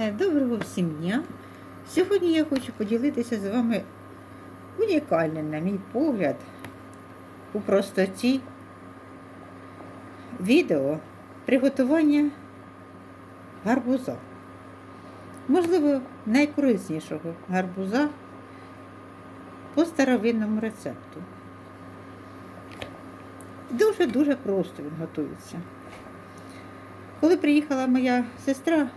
Е, Доброго всім дня! Сьогодні я хочу поділитися з вами унікальним, на мій погляд, у простоті відео приготування гарбуза. Можливо, найкориснішого гарбуза по старовинному рецепту. Дуже-дуже просто він готується. Коли приїхала моя сестра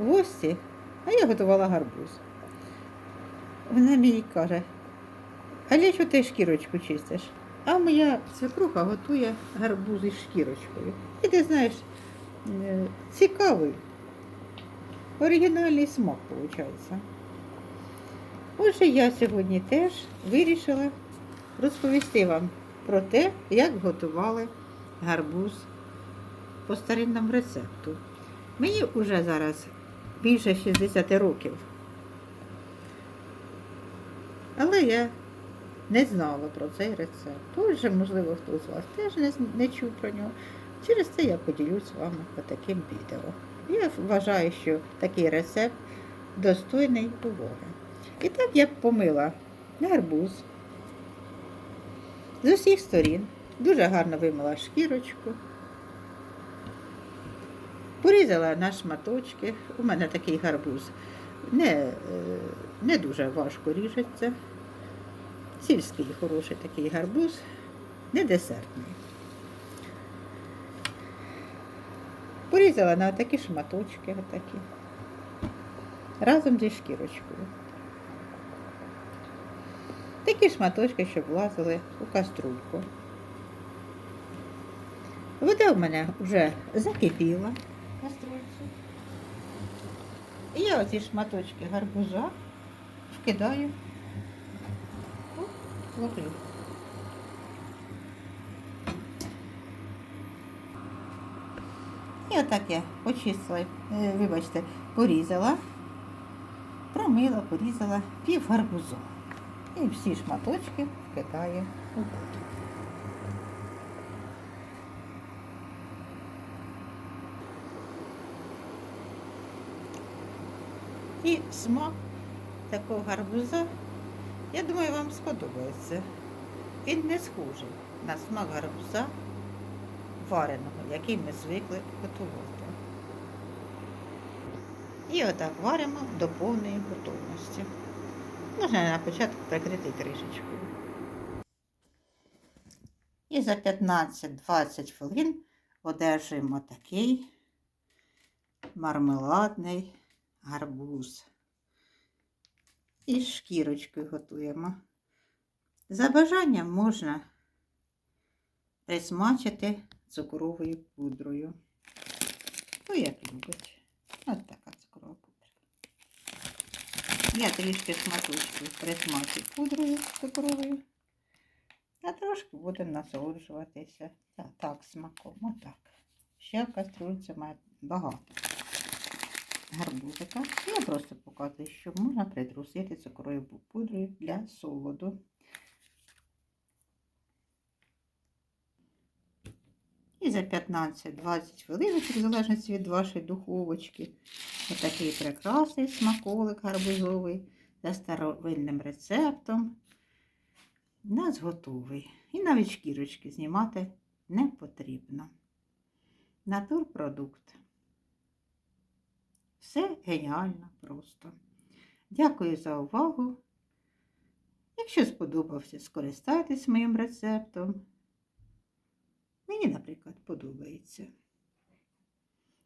в гості, а я готувала гарбуз. Вона мені каже, але що ти шкірочку чистиш? А моя свекруха готує гарбуз із шкірочкою. І ти знаєш, е, цікавий, оригінальний смак виходить. Отже, я сьогодні теж вирішила розповісти вам про те, як готували гарбуз по старинному рецепту. Мені вже зараз більше 60 років. Але я не знала про цей рецепт. Отже, можливо, хтось з вас теж не, не чув про нього. Через це я поділюсь з вами по таким відео. Я вважаю, що такий рецепт достойний уваги. І так я помила гарбуз з усіх сторін. Дуже гарно вимила шкірочку. Порізала на шматочки. У мене такий гарбуз не, е, не дуже важко ріжеться. Сільський хороший такий гарбуз, не десертний. Порізала на такі шматочки, отакі, разом зі шкірочкою. Такі шматочки, щоб влазили у каструльку. Вода в мене вже закипіла каструльці. І я оці шматочки гарбуза вкидаю воду. І отак я почистила, е, вибачте, порізала, промила, порізала пів гарбузу. І всі шматочки вкидаю у воду. І смак такого гарбуза, я думаю, вам сподобається. Він не схожий на смак гарбуза вареного, який ми звикли готувати. І отак варимо до повної готовності. Можна на початку прикрити кришечкою. І за 15-20 хвилин одержуємо такий мармеладний гарбуз. І шкірочкою готуємо. За бажанням можна присмачити цукровою пудрою. Ну, як любить. Ось така цукрова пудра. Я трішки шматочків присмачу пудрою цукровою. А трошки будемо насолоджуватися та, так смаком. Отак. Ще в має багато гарбузика. Я просто показую, що можна притрусити цукровою пудрою для солоду. І за 15-20 хвилин, в залежності від вашої духовочки, отакий прекрасний смаколик гарбузовий за старовинним рецептом. У нас готовий. І навіть шкірочки знімати не потрібно. Натурпродукт. Все геніально просто. Дякую за увагу. Якщо сподобався, скористайтесь моїм рецептом. Мені, наприклад, подобається.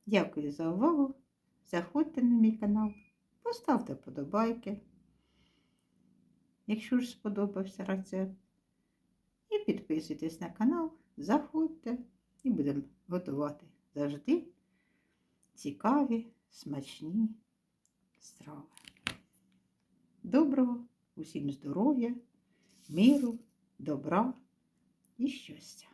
Дякую за увагу. Заходьте на мій канал, поставте подобайки, якщо ж сподобався рецепт. І підписуйтесь на канал, заходьте і будемо готувати завжди цікаві, смачні страви. Доброго, усім здоров'я, миру, добра і щастя!